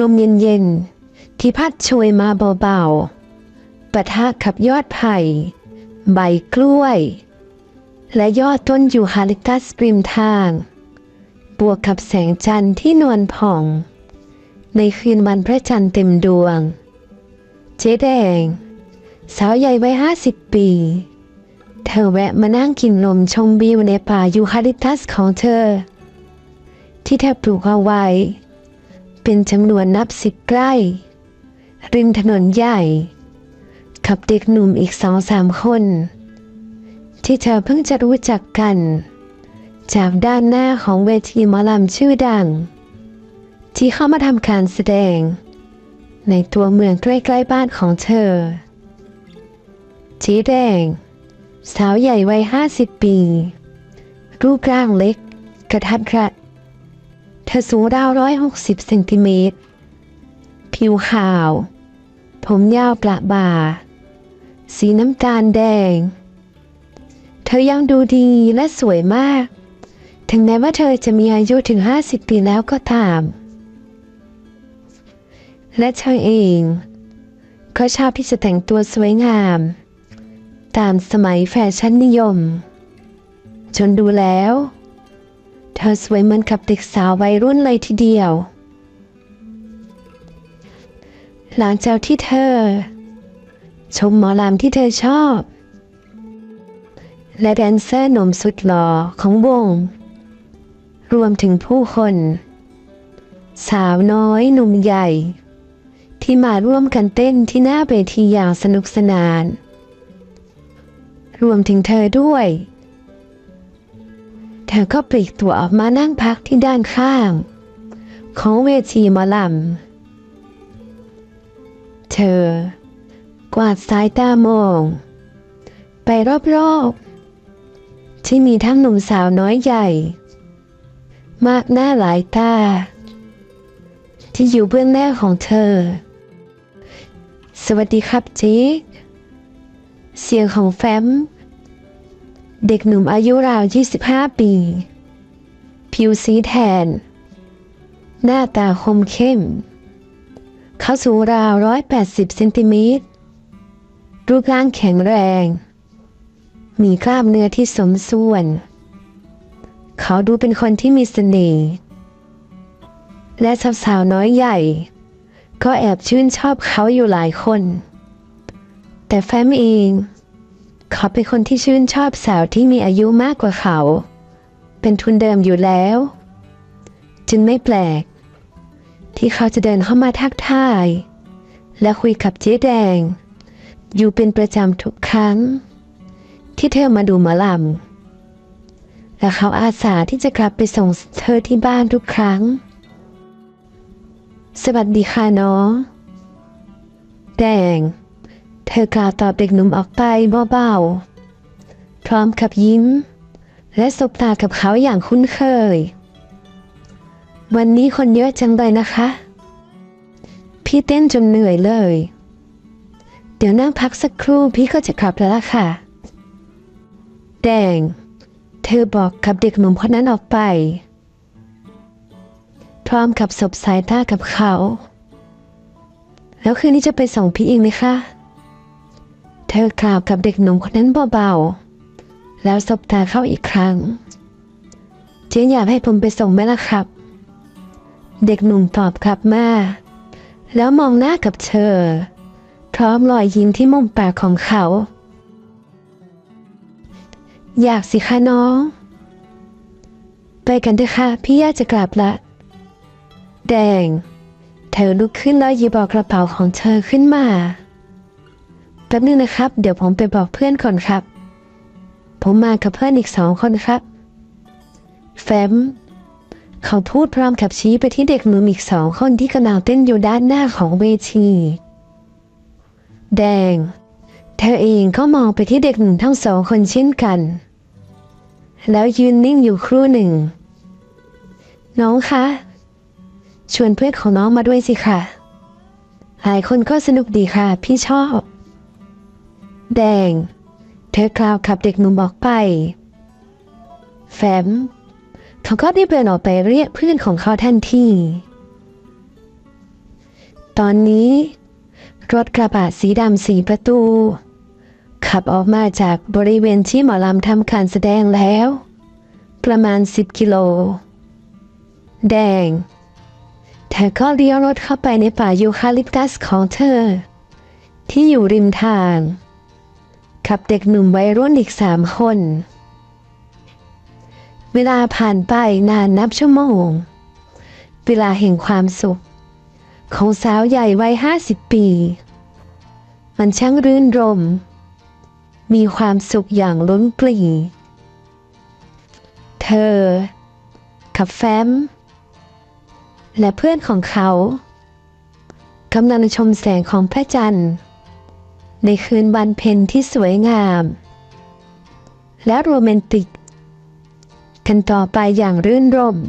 ลมเย็นๆ ที่พัดโชยมาเบาๆปะทะกับยอดไผ่ ใบกล้วย และยอดต้นยูคาลิปตัสริมทาง บวกกับแสงจันทร์ที่นวลผ่อง ในคืนวันพระจันทร์เต็มดวง เจ๊แดง สาวใหญ่วัยห้าสิบปี เธอแวะมานั่งกินลมชมวิวในป่ายูคาลิปตัสของเธอ ที่เธอปลูกเอาไว้ เป็นจำนวนนับสิบไร่ ริมถนนใหญ่กับเด็กหนุ่มอีกสองสามคน ที่เธอเพิ่งจะรู้จักกัน จากด้านหน้าของเวทีมอลำชื่อดัง ที่เข้ามาทำการแสดง ในตัวเมืองใกล้ๆบ้านของเธอจีแดง สาวใหญ่วัยห้าสิบปี รูปร่างเล็ก กระทัดรัด เธอสูงราวร้อยหกสิบเซนติเมตร ผิวขาว ผมยาวประบ่า สีน้ำตาลแดง เธอยังดูดีและสวยมาก ถึงแม้ว่าเธอจะมีอายุถึงห้าสิบปีแล้วก็ตาม และเธอเองก็ชอบที่จะแต่งตัวสวยงาม ตามสมัยแฟชั่นนิยม จนดูแล้ว เธอสวยเหมือนกับเด็กสาววัยรุ่นเลยทีเดียว หลังจากที่เธอ ชมหมอลำที่เธอชอบ และแดนเซอร์หนุ่มสุดหล่อของวง รวมถึงผู้คน สาวน้อยหนุ่มใหญ่ ที่มาร่วมกันเต้นที่หน้าเวทีอย่างสนุกสนาน รวมถึงเธอด้วย ธอก็ปลีกตัวออกมานั่งพักที่ด้านข้าง ของเวทีมอลำเธอ กวาดสายตามอง ไปรอบๆ ที่มีทั้งหนุ่มสาวน้อยใหญ่ มากหน้าหลายตา ที่อยู่เบื้องหน้าของเธอ สวัสดีครับจิ๊กเสียงของแฟม เด็กหนุ่มอายุราว 25 ปี ผิวสีแทน หน้าตาคมเข้ม เขาสูงราว 180 เซนติเมตร รูปร่างแข็งแรง มีกล้ามเนื้อที่สมส่วน เขาดูเป็นคนที่มีเสน่ห์ และสาวๆน้อยใหญ่ ก็แอบชื่นชอบเขาอยู่หลายคน แต่แฟมเอง เขาเป็นคนที่ชื่นชอบสาวที่มีอายุมากกว่าเขา เป็นทุนเดิมอยู่แล้ว จึงไม่แปลก ที่เขาจะเดินเข้ามาทักทาย และคุยกับเจ๊แดง อยู่เป็นประจำทุกครั้ง ที่เธอมาดูหมอลำและเขาอาสาที่จะกลับไปส่งเธอที่บ้านทุกครั้ง สวัสดีค่ะน้องแดง เธอกล่าวตอบเด็กหนุ่มออกไปเบาๆ พร้อมกับยิ้ม และสบตากับเขาอย่างคุ้นเคย วันนี้คนเยอะจังเลยนะคะ พี่เต้นจนเหนื่อยเลย เดี๋ยวนั่งพักสักครู่พี่ก็จะกลับแล้วล่ะค่ะ แดง เธอบอกกับเด็กหนุ่มคนนั้นออกไป พร้อมกับสบสายตากับเขา แล้วคืนนี้จะไปส่งพี่เอีกไหมคะ เธอกล่าวกับเด็กหนุ่มคนนั้นเบาๆ แล้วสบตาเข้าอีกครั้ง เจ๊อยากให้ผมไปส่งไหมล่ะครับ เด็กหนุ่มตอบกลับมา แล้วมองหน้ากับเธอ พร้อมรอยยิ้มที่มุมปากของเขา อยากสิคะน้อง ไปกันเถอะค่ะ พี่ย่าจะกลับละ แดง เธอลุกขึ้นแล้วหยิบเอากระเป๋าของเธอขึ้นมา แป๊บนึงนะครับ เดี๋ยวผมไปบอกเพื่อนก่อนครับ ผมมากับเพื่อนอีกสองคนครับ แฟมเขาพูดพร้อมกับชี้ไปที่เด็กหนุ่มอีกสองคนที่กำลังเต้นอยู่ด้านหน้าของเวที แดง เธอเองก็มองไปที่เด็กหนุ่มทั้งสองคนเช่นกัน แล้วยืนนิ่งอยู่ครู่หนึ่ง น้องคะชวนเพื่อนของน้องมาด้วยสิค่ะ หลายคนก็สนุกดีค่ะ พี่ชอบ แดง เธอกล่าวขับเด็กหนุ่มออกไป แฟม เขาก็ได้เดินออกไปเรียกเพื่อนของเขาทันทีตอนนี้ รถกระบะสีดำสีประตู ขับออกมาจากบริเวณที่หมอลำทำการแสดงแล้ว ประมาณ 10 กิโล แดงเธอก็เลี้ยวรถเข้าไปในป่ายูคาลิปตัสของเธอ ที่อยู่ริมทาง กับเด็กหนุ่มวัยรุ่นอีกสามคน เวลาผ่านไปนานนับชั่วโมง เวลาแห่งความสุข ของสาวใหญ่วัยห้าสิบปี มันช่างรื่นรม มีความสุขอย่างล้นปลีเธอ กับแฟ้ม และเพื่อนของเขากำลังชมแสงของพระจันทร์ ในคืนวันเพ็ญที่สวยงาม และโรแมนติก กันต่อไปอย่างรื่นรมย์